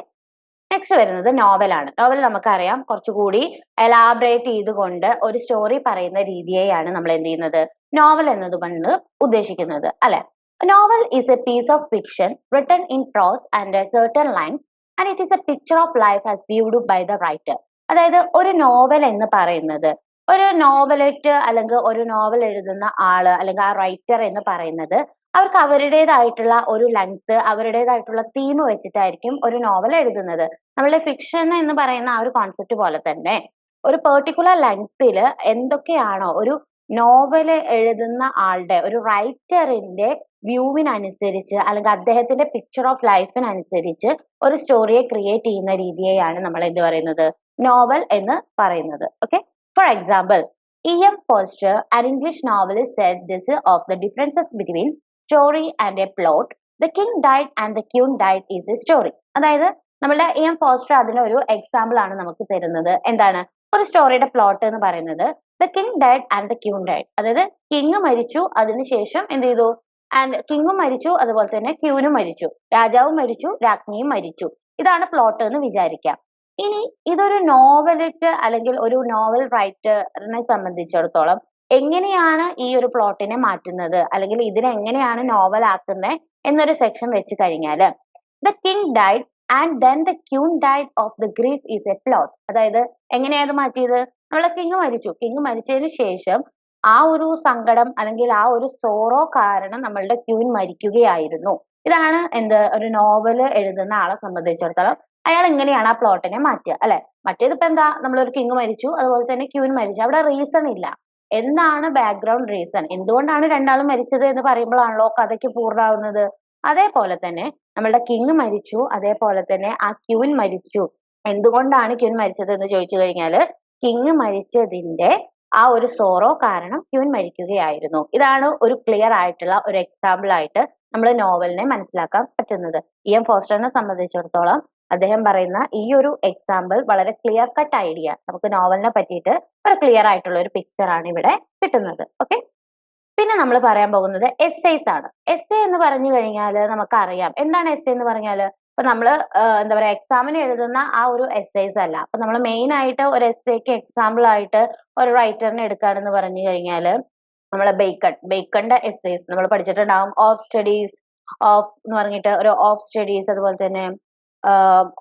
നെക്സ്റ്റ് വരുന്നത് നോവലാണ് നോവൽ നമുക്കറിയാം. കുറച്ചുകൂടി എലാബറേറ്റ് ചെയ്തുകൊണ്ട് ഒരു സ്റ്റോറി പറയുന്ന രീതിയെയാണ് നമ്മൾ എന്ത് ചെയ്യുന്നത്? നോവൽ എന്നതുകൊണ്ട് ഉദ്ദേശിക്കുന്നത്. അല്ലെ? Novel a piece of fiction written in prose and a certain length and it is a picture of life as viewed by the writer. അതായത് ഒരു നോവൽ എന്ന് പറയുന്നത് ഒരു നോവലറ്റ് അല്ലെങ്കിൽ ഒരു നോവൽ എഴുതുന്ന ആൾ അല്ലെങ്കിൽ ആ റൈറ്റർ എന്ന് പറയുന്നത് അവർക്ക് അവരുടേതായിട്ടുള്ള ഒരു ലെങ്ത് അവരുടേതായിട്ടുള്ള തീം വെച്ചിട്ടായിരിക്കും ഒരു നോവൽ എഴുതുന്നത് നമ്മളുടെ ഫിക്ഷൻ എന്ന് പറയുന്ന ആ ഒരു കോൺസെപ്റ്റ് പോലെ തന്നെ ഒരു പെർട്ടിക്കുലർ ലെങ്ത്തിൽ എന്തൊക്കെയാണോ ഒരു നോവൽ എഴുതുന്ന ആളുടെ ഒരു റൈറ്ററിന്റെ വ്യൂവിനനുസരിച്ച് അല്ലെങ്കിൽ അദ്ദേഹത്തിന്റെ പിക്ചർ ഓഫ് ലൈഫിനനുസരിച്ച് ഒരു സ്റ്റോറിയെ ക്രിയേറ്റ് ചെയ്യുന്ന രീതിയെയാണ് നമ്മൾ എന്ത് പറയുന്നത്? നോവൽ എന്ന് പറയുന്നത്. Okay for example E M Forster an English novelist set this of the differences between story and a plot the king died and the queen died is a story അതായത് നമ്മുടെ E M Forster അതിനൊരു example ആണ് നമുക്ക് തരുന്നത്. എന്താണ്? ഒരു സ്റ്റോറിയുടെ plot എന്ന് പറയുന്നത്. The king died and the queen died അതായത് കിങ് മരിച്ചു അതിനുശേഷം എന്ത് ചെയ്തു? ആൻഡ് കിങ്ങും മരിച്ചു. അതുപോലെ തന്നെ ക്യൂനും മരിച്ചു. രാജാവും മരിച്ചു. രാജ്ഞിയും മരിച്ചു. ഇതാണ് പ്ലോട്ട് എന്ന് വിചാരിക്കാം. ഇനി ഇതൊരു നോവലിറ്റ് അല്ലെങ്കിൽ ഒരു നോവൽ റൈറ്ററിനെ സംബന്ധിച്ചിടത്തോളം എങ്ങനെയാണ് ഈ ഒരു പ്ലോട്ടിനെ മാറ്റുന്നത്? അല്ലെങ്കിൽ ഇതിനെ എങ്ങനെയാണ് നോവൽ ആക്കുന്നത്? എന്നൊരു സെക്ഷൻ വെച്ച് കഴിഞ്ഞാൽ the king died and then the queen died of the grief is a plot അതായത് എങ്ങനെയാണ് മാറ്റിയത്? നമ്മളെ കിങ് മരിച്ചു. കിങ് മരിച്ചതിന് ശേഷം ആ ഒരു സങ്കടം അല്ലെങ്കിൽ ആ ഒരു സോറോ കാരണം നമ്മളുടെ ക്യൂൻ മരിക്കുകയായിരുന്നു. ഇതാണ് എന്ത്? ഒരു നോവൽ എഴുതുന്ന ആളെ സംബന്ധിച്ചിടത്തോളം അയാൾ എങ്ങനെയാണ് ആ പ്ലോട്ടിനെ മാറ്റുക അല്ലെ? മറ്റേത് ഇപ്പൊ എന്താ? നമ്മളൊരു കിങ് മരിച്ചു അതുപോലെ തന്നെ ക്യൂൻ മരിച്ചു. അവിടെ റീസൺ ഇല്ല. എന്താണ് ബാക്ക്ഗ്രൗണ്ട് റീസൺ എന്തുകൊണ്ടാണ് രണ്ടാളും മരിച്ചത് എന്ന് പറയുമ്പോഴാണല്ലോ കഥയ്ക്ക് പൂർണമാവുന്നത്? അതേപോലെ തന്നെ നമ്മളുടെ കിങ് മരിച്ചു അതേപോലെ തന്നെ ആ ക്യൂൻ മരിച്ചു. എന്തുകൊണ്ടാണ് ക്യൂൻ മരിച്ചത് എന്ന് ചോദിച്ചു കഴിഞ്ഞാൽ കിങ് മരിച്ചതിന്റെ ആ ഒരു സോറോ കാരണം ക്യൂൻ മരിക്കുകയായിരുന്നു. ഇതാണ് ഒരു ക്ലിയർ ആയിട്ടുള്ള ഒരു എക്സാമ്പിൾ ആയിട്ട് നമ്മൾ നോവലിനെ മനസ്സിലാക്കാൻ പറ്റുന്നത്. ഇ എം ഫോസ്റ്ററിനെ സംബന്ധിച്ചിടത്തോളം അദ്ദേഹം പറയുന്ന ഈ ഒരു എക്സാമ്പിൾ വളരെ ക്ലിയർ കട്ട് ഐഡിയ നമുക്ക് നോവലിനെ പറ്റിയിട്ട് ഒരു ക്ലിയർ ആയിട്ടുള്ള ഒരു പിക്ചർ ആണ് ഇവിടെ കിട്ടുന്നത്. ഓക്കെ പിന്നെ നമ്മൾ പറയാൻ പോകുന്നത് എസ്സേസ് ആണ്. എസ്സേ എന്ന് പറഞ്ഞു കഴിഞ്ഞാൽ നമുക്കറിയാം. എന്താണ് എസ്സേ എന്ന് പറഞ്ഞാൽ ഇപ്പൊ നമ്മൾ എന്താ പറയാ എക്സാമിന് എഴുതുന്ന ആ ഒരു എസ്സേസ് അല്ല. അപ്പൊ നമ്മൾ മെയിൻ ആയിട്ട് ഒരു എസ്സേക്ക് എക്സാമ്പിൾ ആയിട്ട് ഒരു റൈറ്ററിനെ എടുക്കുകയാണെന്ന് പറഞ്ഞു കഴിഞ്ഞാൽ നമ്മളെ ബേക്കൺ ബേക്കണിന്റെ എസ്സേസ് നമ്മൾ പഠിച്ചിട്ടുണ്ടാവും. ഓഫ് സ്റ്റഡീസ് ഓഫ് എന്ന് പറഞ്ഞിട്ട് ഒരു ഓഫ് സ്റ്റഡീസ് അതുപോലെ തന്നെ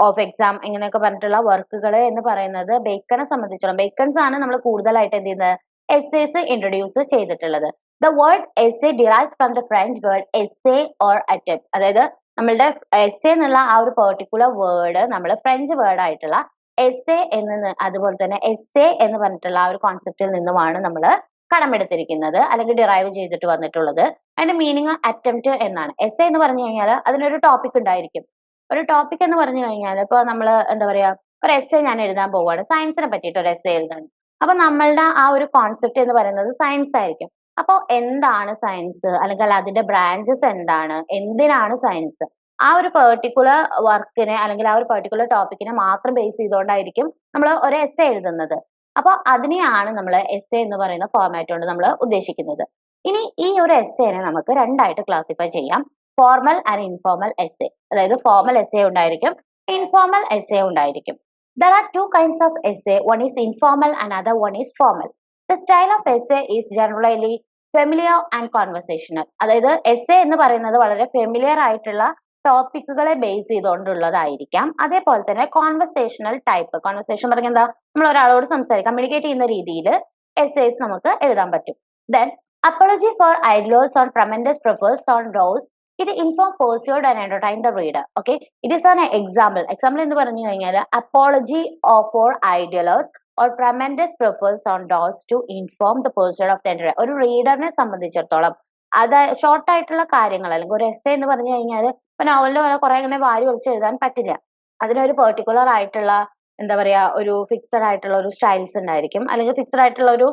ഓഫ് എക്സാം ഇങ്ങനെയൊക്കെ പറഞ്ഞിട്ടുള്ള വർക്കുകൾ എന്ന് പറയുന്നത് ബേക്കണെ സംബന്ധിച്ചോളം. ബേക്കൺസ് ആണ് നമ്മൾ കൂടുതലായിട്ട് എന്ത് ചെയ്യുന്നത്? എസ്സേസ് ഇൻട്രൊഡ്യൂസ് ചെയ്തിട്ടുള്ളത്. The word essay derive from the French word essay or attempt അതായത് നമ്മളുടെ എസ് എന്നുള്ള ആ ഒരു പെർട്ടിക്കുലർ വേർഡ് നമ്മൾ ഫ്രഞ്ച് വേർഡ് ആയിട്ടുള്ള എ എന്ന് അതുപോലെ തന്നെ എസ് എ എന്ന് പറഞ്ഞിട്ടുള്ള ആ ഒരു കോൺസെപ്റ്റിൽ നിന്നുമാണ് നമ്മൾ കടമെടുത്തിരിക്കുന്നത് അല്ലെങ്കിൽ ഡിറൈവ് ചെയ്തിട്ട് വന്നിട്ടുള്ളത്. അതിന്റെ മീനിങ് അറ്റംപ്റ്റ് എന്നാണ്. എസ് എന്ന് പറഞ്ഞു കഴിഞ്ഞാൽ അതിനൊരു ടോപ്പിക് ഉണ്ടായിരിക്കും. ഒരു ടോപ്പിക് എന്ന് പറഞ്ഞു കഴിഞ്ഞാൽ ഇപ്പൊ നമ്മൾ എന്താ പറയാ ഒരു എസ് ഞാൻ എഴുതാൻ പോവുകയാണ്. സയൻസിനെ പറ്റിയിട്ട് ഒരു എസ് എഴുതാണ്. അപ്പൊ നമ്മളുടെ ആ ഒരു കോൺസെപ്റ്റ് എന്ന് പറയുന്നത് സയൻസ് ആയിരിക്കും. അപ്പോൾ എന്താണ് സയൻസ് അല്ലെങ്കിൽ അതിന്റെ ബ്രാഞ്ചസ് എന്താണ്? എന്തിനാണ് സയൻസ് ആ ഒരു പെർട്ടിക്കുലർ വർക്കിനെ അല്ലെങ്കിൽ ആ ഒരു പെർട്ടിക്കുലർ ടോപ്പിക്കിനെ മാത്രം ബേസ് ചെയ്തുകൊണ്ടായിരിക്കും നമ്മൾ ഒരു എസ് എഴുതുന്നത്. അപ്പോൾ അതിനെയാണ് നമ്മൾ എസ് എന്ന് പറയുന്ന ഫോർമാറ്റ് കൊണ്ട് നമ്മൾ ഉദ്ദേശിക്കുന്നത്. ഇനി ഈ ഒരു എസ് എനെ നമുക്ക് രണ്ടായിട്ട് ക്ലാസിഫൈ ചെയ്യാം. ഫോർമൽ ആൻഡ് ഇൻഫോർമൽ എസ് അതായത് ഫോർമൽ എസ് ഉണ്ടായിരിക്കും ഇൻഫോർമൽ എസ് ഉണ്ടായിരിക്കും. There are two kinds of essay one is informal and other one is formal the style of essay is generally familiar and conversational അതായത് essay എന്ന് പറയുന്നത് വളരെ familiar ആയിട്ടുള്ള ടോപ്പിക്കുകളെ base ചെയ്തുകൊണ്ടുള്ളതായിരിക്കാം. അതേപോലെ തന്നെ കോൺവെർസേഷണൽ ടൈപ്പ് കോൺവെർസേഷൻ പറഞ്ഞാൽ എന്താ? നമ്മൾ ഒരാളോട് സംസാരിക്കാം. കമ്മ്യൂണിക്കേറ്റ് ചെയ്യുന്ന രീതിയിൽ എസ് നമുക്ക് എഴുതാൻ പറ്റും. Then apology for idlers on promenades professors on rose it inform persuade and entertain the reader okay it is an example example എന്ന് പറഞ്ഞു കഴിഞ്ഞാൽ apology of for idlers or promenades professors on those to inform the person of the ഒരു റീഡറിനെ സംബന്ധിച്ചിടത്തോളം. അത് short ആയിട്ടുള്ള കാര്യങ്ങൾ അല്ലെങ്കിൽ ഒരു എസ് എന്ന് പറഞ്ഞു കഴിഞ്ഞാൽ ഇപ്പൊ നോവലിന്റെ പോലെ കുറെ ഇങ്ങനെ വാരി വലിച്ച് എഴുതാൻ പറ്റില്ല. അതിനൊരു പെർട്ടിക്കുലർ ആയിട്ടുള്ള എന്താ പറയാ ഒരു ഫിക്സഡ് ആയിട്ടുള്ള ഒരു സ്റ്റൈൽസ് ഉണ്ടായിരിക്കും. അല്ലെങ്കിൽ ഫിക്സഡ് ആയിട്ടുള്ള ഒരു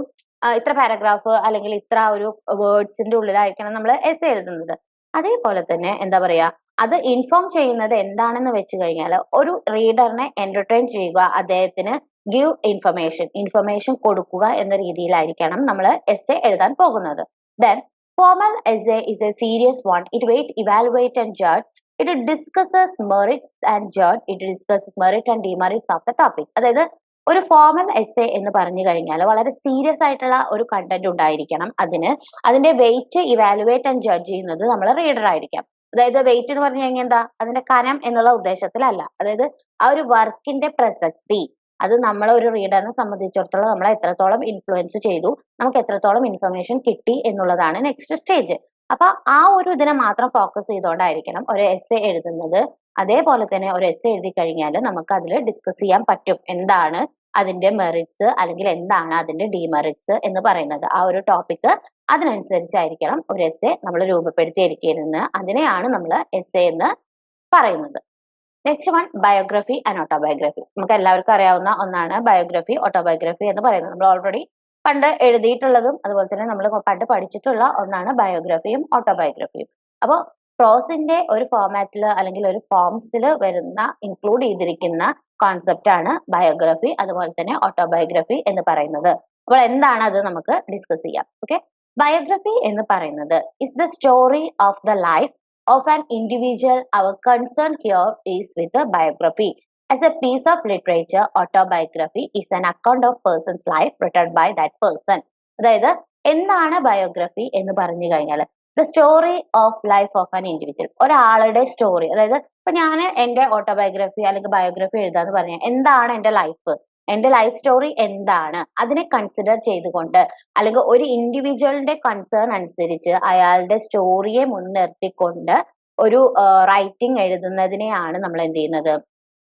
ഇത്ര പാരഗ്രാഫ് അല്ലെങ്കിൽ ഇത്ര ഒരു വേർഡ്സിന്റെ ഉള്ളിലായിരിക്കണം നമ്മൾ എസ് എഴുതുന്നത്. അതേപോലെ തന്നെ എന്താ പറയാ അത് ഇൻഫോം ചെയ്യുന്നത് എന്താണെന്ന് വെച്ച് കഴിഞ്ഞാൽ ഒരു റീഡറിനെ എന്റർടൈൻ ചെയ്യുക അദ്ദേഹത്തിന് ഗിവ് ഇൻഫർമേഷൻ ഇൻഫർമേഷൻ കൊടുക്കുക എന്ന രീതിയിലായിരിക്കണം നമ്മൾ എസ് എ എഴുതാൻ പോകുന്നത്. Then formal essay is a serious one it weight evaluate and judge it discusses merits and judge it discusses merit and demerits of the topic അതായത് ഒരു formal essay എന്ന് പറഞ്ഞു കഴിഞ്ഞാൽ വളരെ സീരിയസ് ആയിട്ടുള്ള ഒരു കണ്ടന്റ് ഉണ്ടായിരിക്കണം അതിന്. അതിന്റെ വെയിറ്റ് ഇവാലുവേറ്റ് ആൻഡ് ജഡ്ജ് ചെയ്യുന്നത് നമ്മൾ റീഡർ ആയിരിക്കാം. അതായത് വെയിറ്റ് എന്ന് പറഞ്ഞു കഴിഞ്ഞാൽ എന്താ? അതിന്റെ കനം എന്നുള്ള ഉദ്ദേശത്തിലല്ല. അതായത് ആ ഒരു വർക്കിന്റെ പ്രസക്തി അത് നമ്മളെ ഒരു റീഡറിനെ സംബന്ധിച്ചിടത്തോളം നമ്മളെ എത്രത്തോളം ഇൻഫ്ലുവൻസ് ചെയ്തു നമുക്ക് എത്രത്തോളം ഇൻഫർമേഷൻ കിട്ടി എന്നുള്ളതാണ് നെക്സ്റ്റ് സ്റ്റേജ് അപ്പൊ ആ ഒരു ഇതിനെ മാത്രം ഫോക്കസ് ചെയ്തുകൊണ്ടായിരിക്കണം ഒരു എസ് എഴുതുന്നത്. അതേപോലെ തന്നെ ഒരു എസ് എഴുതി കഴിഞ്ഞാൽ നമുക്ക് അതിൽ ഡിസ്കസ് ചെയ്യാൻ പറ്റും. എന്താണ് അതിന്റെ മെറിറ്റ്സ് അല്ലെങ്കിൽ എന്താണ് അതിന്റെ ഡിമെറിറ്റ്സ് എന്ന് പറയുന്നത്. ആ ഒരു ടോപ്പിക് അതിനനുസരിച്ചായിരിക്കണം ഒരു എസ് എ നമ്മൾ രൂപപ്പെടുത്തിയിരിക്കുന്നത്. അതിനെയാണ് നമ്മൾ എസ് എന്ന് പറയുന്നത്. Next one biography and autobiography നമുക്ക് എല്ലാവർക്കും അറിയാവുന്ന ഒന്നാണ് ബയോഗ്രഫി ഓട്ടോബയോഗ്രഫി എന്ന് പറയുന്നത്. നമ്മൾ ഓൾറെഡി പണ്ട് എഴുതിയിട്ടുള്ളതും അതുപോലെ തന്നെ നമ്മൾ പണ്ട് പഠിച്ചിട്ടുള്ള ഒന്നാണ് ബയോഗ്രഫിയും ഓട്ടോബയോഗ്രഫിയും അപ്പോൾ പ്രോസിന്റെ ഒരു ഫോമാറ്റിൽ അല്ലെങ്കിൽ ഒരു ഫോംസിൽ വരുന്ന ഇൻക്ലൂഡ് ചെയ്തിരിക്കുന്ന കോൺസെപ്റ്റ് ആണ് ബയോഗ്രഫി അതുപോലെ തന്നെ ഓട്ടോബയോഗ്രഫി എന്ന് പറയുന്നത്. അപ്പോൾ എന്താണ് അത് നമുക്ക് ഡിസ്കസ് ചെയ്യാം. ഓക്കെ ബയോഗ്രഫി എന്ന് പറയുന്നത് is the story of the life of an individual our concern here is with biography As a piece of literature, autobiography is an account of person's life written by that person. അതായത് എന്താണ് biography എന്ന് പറഞ്ഞു കഴിഞ്ഞാൽ the story of life of an individual ഒരാളുടെ story അതായത് ഇപ്പൊ ഞാൻ എന്റെ ഓട്ടോബയോഗ്രഫി അല്ലെങ്കിൽ ബയോഗ്രഫി എഴുതാന്ന് പറഞ്ഞാൽ എന്താണ് എന്റെ ലൈഫ് എന്റെ ലൈഫ് സ്റ്റോറി എന്താണ്? അതിനെ കൺസിഡർ ചെയ്തുകൊണ്ട് അല്ലെങ്കിൽ ഒരു ഇൻഡിവിജ്വലിന്റെ കൺസേൺ അനുസരിച്ച് അയാളുടെ സ്റ്റോറിയെ മുൻനിർത്തിക്കൊണ്ട് ഒരു റൈറ്റിംഗ് എഴുതുന്നതിനെയാണ് നമ്മൾ എന്ത് ചെയ്യുന്നത്?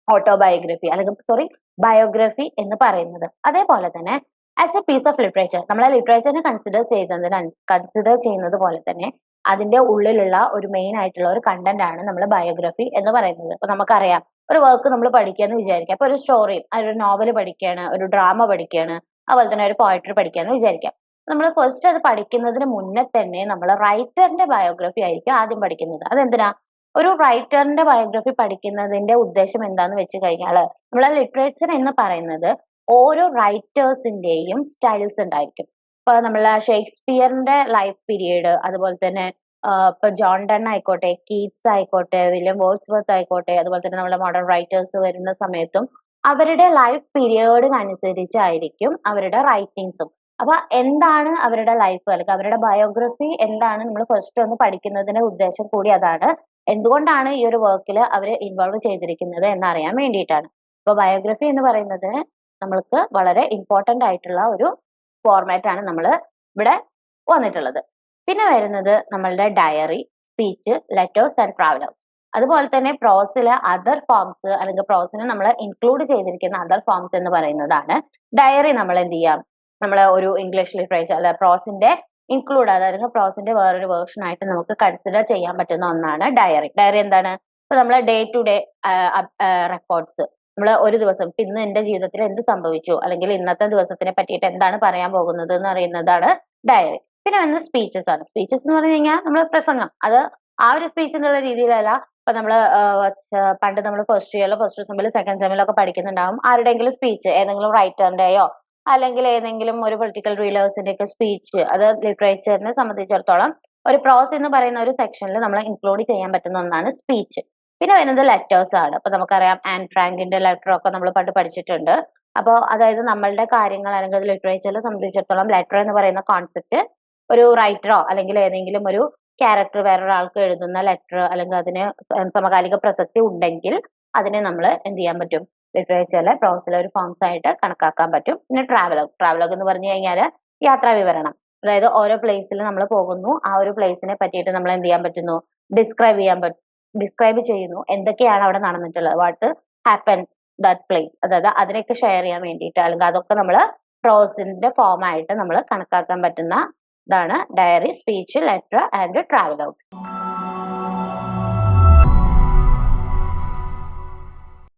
ഓട്ടോബയോഗ്രഫി അല്ലെങ്കിൽ സോറി ബയോഗ്രഫി എന്ന് പറയുന്നത്. അതേപോലെ തന്നെ as a piece of literature നമ്മളെ ലിറ്ററേച്ചറിനെ കൺസിഡർ ചെയ്തതിന് കൺസിഡർ ചെയ്യുന്നത് പോലെ തന്നെ അതിന്റെ ഉള്ളിലുള്ള ഒരു മെയിൻ ആയിട്ടുള്ള ഒരു കണ്ടന്റ് ആണ് നമ്മൾ ബയോഗ്രഫി എന്ന് പറയുന്നത്. അപ്പൊ നമുക്കറിയാം ഒരു വർക്ക് നമ്മൾ പഠിക്കാന്ന് വിചാരിക്കാം. അപ്പൊ ഒരു സ്റ്റോറി ഒരു നോവൽ പഠിക്കുകയാണ് ഒരു ഡ്രാമ പഠിക്കുകയാണ് അതുപോലെ തന്നെ ഒരു പോയട്രി പഠിക്കാന്ന് വിചാരിക്കാം. നമ്മൾ ഫസ്റ്റ് അത് പഠിക്കുന്നതിന് മുന്നേ തന്നെ നമ്മൾ റൈറ്ററിന്റെ ബയോഗ്രഫി ആയിരിക്കും ആദ്യം പഠിക്കുന്നത്. അതെന്തിനാ? ഒരു റൈറ്ററിന്റെ ബയോഗ്രഫി പഠിക്കുന്നതിന്റെ ഉദ്ദേശം എന്താന്ന് വെച്ച് കഴിഞ്ഞാൽ നമ്മളെ ലിറ്ററേച്ചർ എന്ന് പറയുന്നത് ഓരോ റൈറ്റേഴ്സിന്റെയും സ്റ്റൈൽസ് ഉണ്ടായിരിക്കും. ഇപ്പൊ നമ്മളെ ഷേക്സ്പിയറിന്റെ ലൈഫ് പീരീഡ് അതുപോലെ തന്നെ ഇപ്പൊ ജോൺ ഡൺ ആയിക്കോട്ടെ കീറ്റ്സ് ആയിക്കോട്ടെ വില്യം വേർഡ്സ്വർത്ത് ആയിക്കോട്ടെ അതുപോലെ തന്നെ നമ്മുടെ മോഡേൺ റൈറ്റേഴ്സ് വരുന്ന സമയത്തും അവരുടെ ലൈഫ് പീരിയഡിനനുസരിച്ചായിരിക്കും അവരുടെ റൈറ്റിങ്സും അപ്പൊ എന്താണ് അവരുടെ ലൈഫ് അല്ലെങ്കിൽ അവരുടെ ബയോഗ്രഫി എന്താണ് നമ്മൾ ഫസ്റ്റ് ഒന്ന് പഠിക്കുന്നതിന്റെ ഉദ്ദേശം കൂടി അതാണ്. എന്തുകൊണ്ടാണ് ഈ ഒരു വർക്കിൽ അവർ ഇൻവോൾവ് ചെയ്തിരിക്കുന്നത് എന്നറിയാൻ വേണ്ടിയിട്ടാണ്. അപ്പൊ ബയോഗ്രഫി എന്ന് പറയുന്നത് നമ്മൾക്ക് വളരെ ഇമ്പോർട്ടന്റ് ആയിട്ടുള്ള ഒരു ഫോർമാറ്റ് ആണ് നമ്മൾ ഇവിടെ വന്നിട്ടുള്ളത്. പിന്നെ വരുന്നത് നമ്മളുടെ diary speech letters and travellers അതുപോലെ തന്നെ പ്രോസിലെ അതർ ഫോംസ് അല്ലെങ്കിൽ പ്രോസിനെ നമ്മൾ ഇൻക്ലൂഡ് ചെയ്തിരിക്കുന്ന അതർ ഫോംസ് എന്ന് പറയുന്നതാണ്. ഡയറി നമ്മൾ എന്ത് ചെയ്യാം? നമ്മൾ ഒരു ഇംഗ്ലീഷ് ലിറ്ററേച്ചർ അല്ല പ്രോസിന്റെ ഇൻക്ലൂഡ് അതായത് പ്രോസിന്റെ വേറൊരു വേർഷൻ ആയിട്ട് നമുക്ക് കൺസിഡർ ചെയ്യാൻ പറ്റുന്ന ഒന്നാണ് ഡയറി ഡയറി എന്താണ്? ഇപ്പൊ നമ്മൾ ഡേ ടു ഡേ റെക്കോർഡ്സ് നമ്മൾ ഒരു ദിവസം ഇന്ന് എന്റെ ജീവിതത്തിൽ എന്ത് സംഭവിച്ചു? അല്ലെങ്കിൽ ഇന്നത്തെ ദിവസത്തിനെ പറ്റിയിട്ട് എന്താണ് പറയാൻ പോകുന്നത് എന്ന് അറിയുന്നതാണ് ഡയറി പിന്നെ വരുന്നത് സ്പീച്ചസ് ആണ്. സ്പീച്ചസ് എന്ന് പറഞ്ഞു കഴിഞ്ഞാൽ നമ്മൾ പ്രസംഗം. അത് ആ ഒരു സ്പീച്ച് എന്നുള്ള രീതിയിലല്ല ഇപ്പൊ നമ്മൾ പണ്ട് നമ്മൾ ഫസ്റ്റ് ഇയറിലോ ഫസ്റ്റ് സെമ്മിലോ സെക്കൻഡ് സെമ്മിലോ ഒക്കെ പഠിക്കുന്നുണ്ടാവും. ആരുടെയെങ്കിലും സ്പീച്ച് ഏതെങ്കിലും റൈറ്ററിന്റെയോ അല്ലെങ്കിൽ ഏതെങ്കിലും ഒരു പൊളിറ്റിക്കൽ റീലേഴ്സിന്റെ ഒക്കെ സ്പീച്ച് അത് ലിറ്ററേച്ചറിനെ സംബന്ധിച്ചിടത്തോളം ഒരു പ്രോസ് എന്ന് പറയുന്ന ഒരു സെക്ഷനിൽ നമ്മൾ ഇൻക്ലൂഡ് ചെയ്യാൻ പറ്റുന്ന ഒന്നാണ് സ്പീച്ച് പിന്നെ വരുന്നത് ലെറ്റേഴ്സ് ആണ്. അപ്പൊ നമുക്കറിയാം ആൻ ഫ്രാങ്കിന്റെ ലെറ്റർ ഒക്കെ നമ്മൾ പണ്ട് പഠിച്ചിട്ടുണ്ട്. അപ്പോൾ അതായത് നമ്മളുടെ കാര്യങ്ങൾ അല്ലെങ്കിൽ ലിറ്ററേച്ചറിനെ സംബന്ധിച്ചിടത്തോളം ലെറ്റർ എന്ന് പറയുന്ന കോൺസെപ്റ്റ് ഒരു റൈറ്ററോ അല്ലെങ്കിൽ ഏതെങ്കിലും ഒരു ക്യാരക്ടർ വേറൊരാൾക്ക് എഴുതുന്ന ലെറ്റർ അല്ലെങ്കിൽ അതിന് സമകാലിക പ്രസക്തി ഉണ്ടെങ്കിൽ അതിനെ നമ്മൾ എന്ത് ചെയ്യാൻ പറ്റും? ലിറ്ററേച്ചറിലെ ഒരു ഫോംസ് ആയിട്ട് കണക്കാക്കാൻ പറ്റും. പിന്നെ ട്രാവലോഗ് ട്രാവലോഗ് എന്ന് പറഞ്ഞു കഴിഞ്ഞാൽ യാത്രാ വിവരണം. അതായത് ഓരോ പ്ലേസിൽ നമ്മൾ പോകുന്നു. ആ ഒരു പ്ലേസിനെ പറ്റിയിട്ട് നമ്മൾ എന്ത് ചെയ്യാൻ പറ്റുന്നു? ഡിസ്ക്രൈബ് ചെയ്യാൻ പറ്റും ഡിസ്ക്രൈബ് ചെയ്യുന്നു. എന്തൊക്കെയാണ് അവിടെ നടന്നിട്ടുള്ളത്? വാട്ട് ഹാപ്പൻ ദാറ്റ് പ്ലേസ് അതായത് അതിനൊക്കെ ഷെയർ ചെയ്യാൻ വേണ്ടിയിട്ട് അല്ലെങ്കിൽ അതൊക്കെ നമ്മൾ പ്രോസിന്റെ ഫോം ആയിട്ട് നമ്മൾ കണക്കാക്കാൻ പറ്റുന്ന ഇതാണ് diary speech letter and travel travelogues